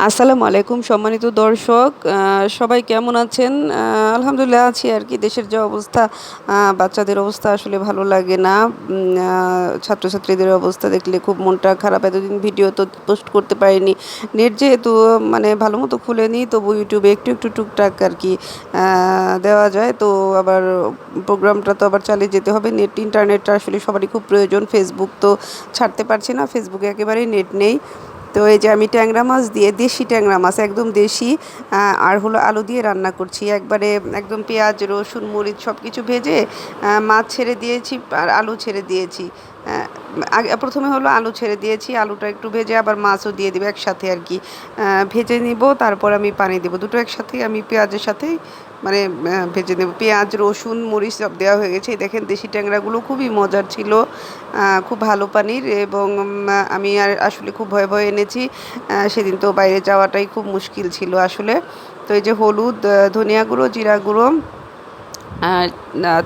আসসালামু আলাইকুম, সম্মানিত দর্শক। সবাই কেমন আছেন? আলহামদুলিল্লাহ আছি আর কি। দেশের যে অবস্থা বাচ্চাদের অবস্থা আসলে ভালো লাগে না। ছাত্রছাত্রীদের অবস্থা দেখলে খুব মনটা খারাপ। এতদিন ভিডিও তো পোস্ট করতে পারিনি। নেট যেহেতু মানে ভালো মতো খুলেনি তবু ইউটিউবে একটু একটু টুকটাক আর কি দেওয়া যায়। তো আবার প্রোগ্রামটা তো আবার চালিয়ে যেতে হবে। নেট, ইন্টারনেটটা আসলে সবারই খুব প্রয়োজন। ফেসবুক তো ছাড়তে পারছি না। ফেসবুকে একেবারেই নেট নেই। তো এই যে আমি ট্যাংরা মাছ দিয়ে দেশি ট্যাংরা মাছ, একদম দেশি আর হলো আলু দিয়ে রান্না করছি। একবারে একদম পেঁয়াজ, রসুন, মরিচ সব কিছু ভেজে মাছ ছেড়ে দিয়েছি আর আলু ছেড়ে দিয়েছি। প্রথমে হলো আলু ছেড়ে দিয়েছি, আলুটা একটু ভেজে আবার মাছও দিয়ে দেবো একসাথে আর কি। ভেজে নিব, তারপর আমি পানি দেবো। দুটো একসাথে আমি পেঁয়াজের সাথেই মানে ভেজে নেব। পেঁয়াজ, রসুন, মরিচ সব দেওয়া হয়ে গেছে। দেখেন দেশি ট্যাংরাগুলো খুবই মজার ছিল। খুব ভালো পানির এবং আমি আর আসলে খুব ভয়ে ভয়ে এনেছি। সেদিন তো বাইরে যাওয়াটাই খুব মুশকিল ছিল আসলে। তো এই যে হলুদ ধনিয়া গুঁড়ো, জিরা গুঁড়ো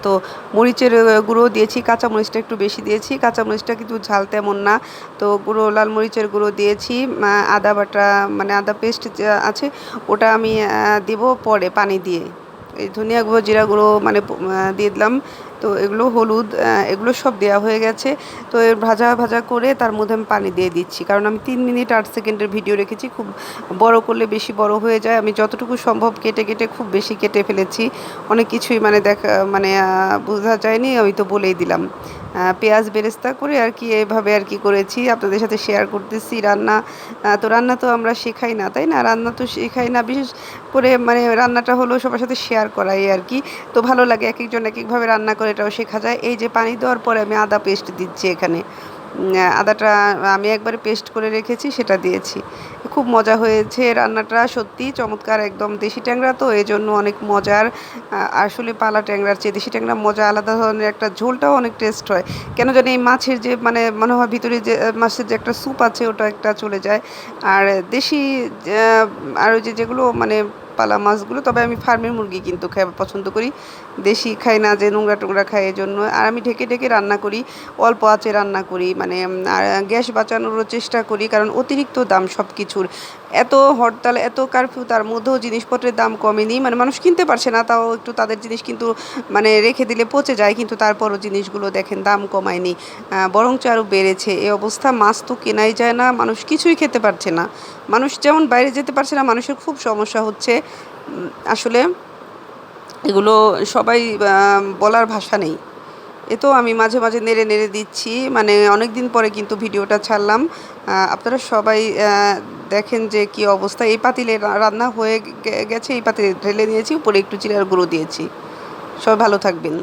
তো মরিচের গুঁড়ো দিয়েছি কাঁচা মরিচটা একটু বেশি দিয়েছি কাঁচা মরিচটা কিন্তু ঝাল তেমন না। তো গুঁড়ো, লাল মরিচের গুঁড়ো দিয়েছি আদা বাটা মানে আদা পেস্ট আছে, ওটা আমি দেব পরে পানি দিয়ে। এই ধনিয়া গুঁড়ো, জিরা গুঁড়ো মানে দিয়ে দিলাম। তো এগুলো হলুদ এগুলো সব দেওয়া হয়ে গেছে। তো এর ভাজা ভাজা করে তার মধ্যে আমি পানি দিয়ে দিচ্ছি। কারণ আমি তিন মিনিট আট সেকেন্ডের ভিডিও রেখেছি। খুব বড় করলে বেশি বড় হয়ে যায়। আমি যতটুকু সম্ভব কেটে কেটে খুব বেশি কেটে ফেলেছি। অনেক কিছুই মানে দেখা মানে বোঝা যায়নি, আমি তো বলেই দিলাম। পেঁয়াজ বেরেস্তা করে আর কি এভাবে আর কি করেছি। আপনাদের সাথে শেয়ার করতেছি রান্না। তো রান্না তো আমরা শেখাই না, তাই না? রান্না তো শেখাই না, বিশেষ করে মানে রান্নাটা হলো সবার সাথে শেয়ার করাই আর কি। তো ভালো লাগে এক একজন এক একভাবে রান্না করে এটাও শেখা যায়। এই যে পানি দেওয়ার পরে আমি আদা পেস্ট দিচ্ছি এখানে। আদাটা আমি একবারে পেস্ট করে রেখেছি, সেটা দিয়েছি। খুব মজা হয়েছে রান্নাটা, সত্যি চমৎকার একদম দেশি ট্যাংরা তো এই জন্য অনেক মজার। আসলে পালা ট্যাংরার চেয়ে দেশি ট্যাংরা মজা আলাদা ধরনের একটা ঝোলটাও অনেক টেস্ট হয়। কেন জানি এই মাছের যে মানে মনে হয় ভিতরে যে মাছের যে একটা স্যুপ আছে, ওটা একটা চলে যায়। আর দেশি আর ওই যে যেগুলো মানে পালা মাছগুলো, তবে আমি ফার্মের মুরগি কিন্তু খাই পছন্দ করি। দেশি খাই না যে নোংরা টোংরা খাই জন্য আর আমি ঢেকে ঢেকে রান্না করি, অল্প আঁচে রান্না করি মানে গ্যাস বাঁচানোরও চেষ্টা করি, কারণ অতিরিক্ত দাম সব কিছুর এত হরতাল, এত কারফিউ, তার মধ্যেও জিনিসপত্রের দাম কমেনি। মানে মানুষ কিনতে পারছে না, তাও একটু তাদের জিনিস কিন্তু মানে রেখে দিলে পচে যায়, কিন্তু তারপরও জিনিসগুলো দেখেন দাম কমায়নি। বরঞ্চ আরও বেড়েছে। এই অবস্থা, মাছ তো কেনাই যায় না, মানুষ কিছুই খেতে পারছে না। মানুষ যেমন বাইরে যেতে পারছে না, মানুষের খুব সমস্যা হচ্ছে। আসলে এগুলো সবাই বলার ভাষা নেই। এ তো আমি মাঝে মাঝে নেড়ে নেড়ে দিচ্ছি। মানে অনেক দিন পরে কিন্তু ভিডিওটা ছাড়লাম। আপনারা সবাই দেখেন যে কি অবস্থা। এই পাতিলে রান্না হয়ে গেছে, এই পাতিলে ঢেলে নিয়েছি, উপরে একটু চিলার গুঁড়ো দিয়েছি। সবাই ভালো থাকবেন।